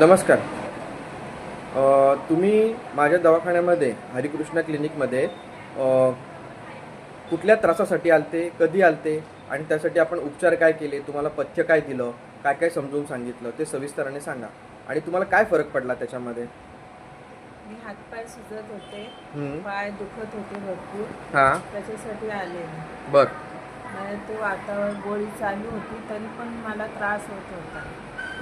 नमस्कार. तुम्ही माझ्या दवाखान्यामध्ये हरिकृष्ण क्लिनिकमध्ये कुठल्या त्रासासाठी आलते कधी आलते आणि त्यासाठी आपण उपचार काय केले तुम्हाला पथ्य काय दिलं काय काय समजून सांगितलं ते सविस्तराने सांगा. आणि तुम्हाला काय फरक पडला त्याच्यामध्ये? मी हातपाय सुजत होते. पाय दुखत होते भरपूर. हां. त्याच्यासाठी आले बर. तो आता गोळी चालू होती तरी पण मला त्रास होत होता.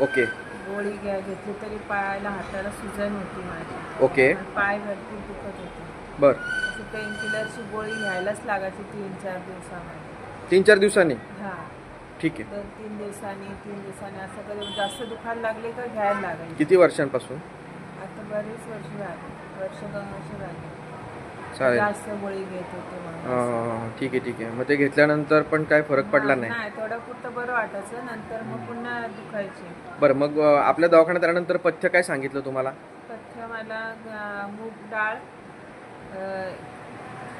ओके. गोळी घ्या घेतली तरी पायाला हाताला सुजन होती माझी. ओके. पाय भरपूर दुखत होते. बर. अशी पेनकिलरची गोळी घ्यायलाच लागायची तीन चार दिवसामध्ये. तीन चार दिवसांनी? हां. ठीक आहे. दोन तीन दिवसांनी तीन दिवसांनी असं कधी जास्त दुखायला लागले का घ्यायला लागायची. किती वर्षांपासून? आता बरेच वर्ष झाले. वर्ष दोन वर्ष झाले. चालेल. जास्त गोळी घेत होते म्हणून ठीक आहे ठीक. आहे मग ते घेतल्यानंतर पण काय फरक पडला नाही? थोडं पुरतं बरं वाटायचं. नंतर मग पुन्हा दुखायचे. बरं मग आपल्या दवाखान्यात आल्यानंतर पथ्य काय सांगितलं तुम्हाला? पथ्य मला मूग डाळ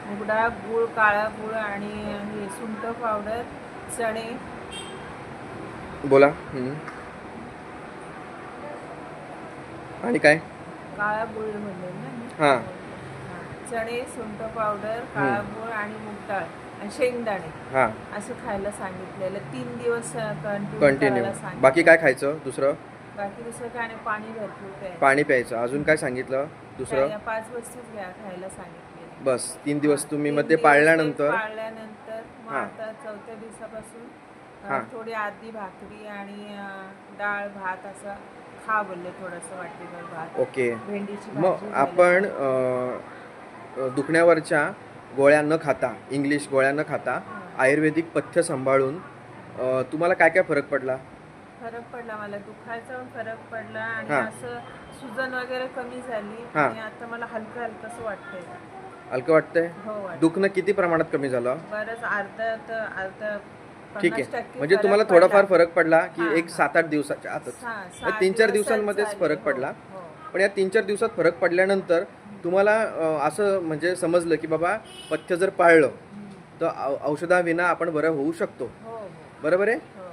मूग डाळ गूळ काळा गूळ आणि हे सुंठ पावडर चणे. बोला. आणि काय? काळा गूळ म्हणले ना. हां. चणे सुंठ पावडर काळा गूळ आणि मूग डाळ आणि शेंगदाणे हां. असं खायला सांगितलेलं. तीन दिवस कंटिन्यू कंटिन्यू सांगितलं बाकी काय खायचं दुसरं? बाकी दुसरं काय नाही पाणी भरपूर प्यायचं. पाणी प्यायचं. अजून काय सांगितलं दुसरं? त्या पाच वस्तूच घ्या खायला सांगितले बस. तीन दिवस तुम्ही तीन मग ते दिवस पाळल्यानंतर? पाळल्यानंतर मग हां. आता चौथ्या दिवसापासून अं, हां. थोडी आधी भाकरी आणि अं, डाळ भात असं खा बोलले थोडंसं वाटीभर भात. ओके. भेंडीची मग भाजी आपण अ, दुखण्यावरच्या गोळ्या न खाता इंग्लिश गोळ्या न खाता हां. आयुर्वेदिक पथ्य सांभाळून तुम्हाला काय काय फरक पडला फरक पडला मला दुखायचा फरक पडला आणि हां. असं सुजन वगैरे कमी झाली हां. आणि आता मला हलकं हलकंसं वाटतंय हलकं वाटतंय हो वाटतं दुखणं किती प्रमाणात कमी झालं बरंच अर्धा तर अर्धा ठीक आहे म्हणजे तुम्हाला. थोडाफार फरक पडला की हां, एक हां. सात आठ दिवसाच्या आतच म्हणजे तीन चार दिवसांमध्येच. फरक हो, पडला हो. पण या तीन चार दिवसात फरक पडल्यानंतर तुम्हाला असं म्हणजे समजलं की बाबा पथ्य जर पाळलं. तर औषधाविना आपण बरं होऊ शकतो. हो हो. बरोबर आहे? हो.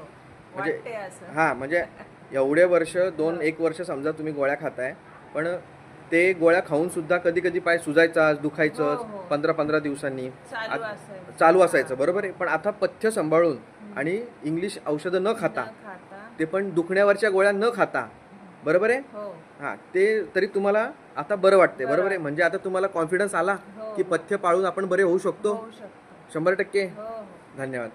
म्हणजे- हां म्हणजे एवढे वर्ष दोन एक वर्ष समजा तुम्ही गोळ्या खाताय पण ते गोळ्या खाऊन सुद्धा कधी कधी पाय सुजायचा दुखायचं. पंधरा पंधरा दिवसांनी. चालू असायचं. बरोबर आहे? पण आता पथ्य सांभाळून आणि इंग्लिश औषधं न खाता. ते पण दुखण्यावरच्या गोळ्या न खाता बरोबर आहे? हो. हां ते तरी तुम्हाला आता बरं वाटते बरं बरोबर आहे? म्हणजे आता तुम्हाला कॉन्फिडन्स आला हो. की पथ्य पाळून आपण बरे होऊ शकतो? शंभर टक्के. हो. धन्यवाद.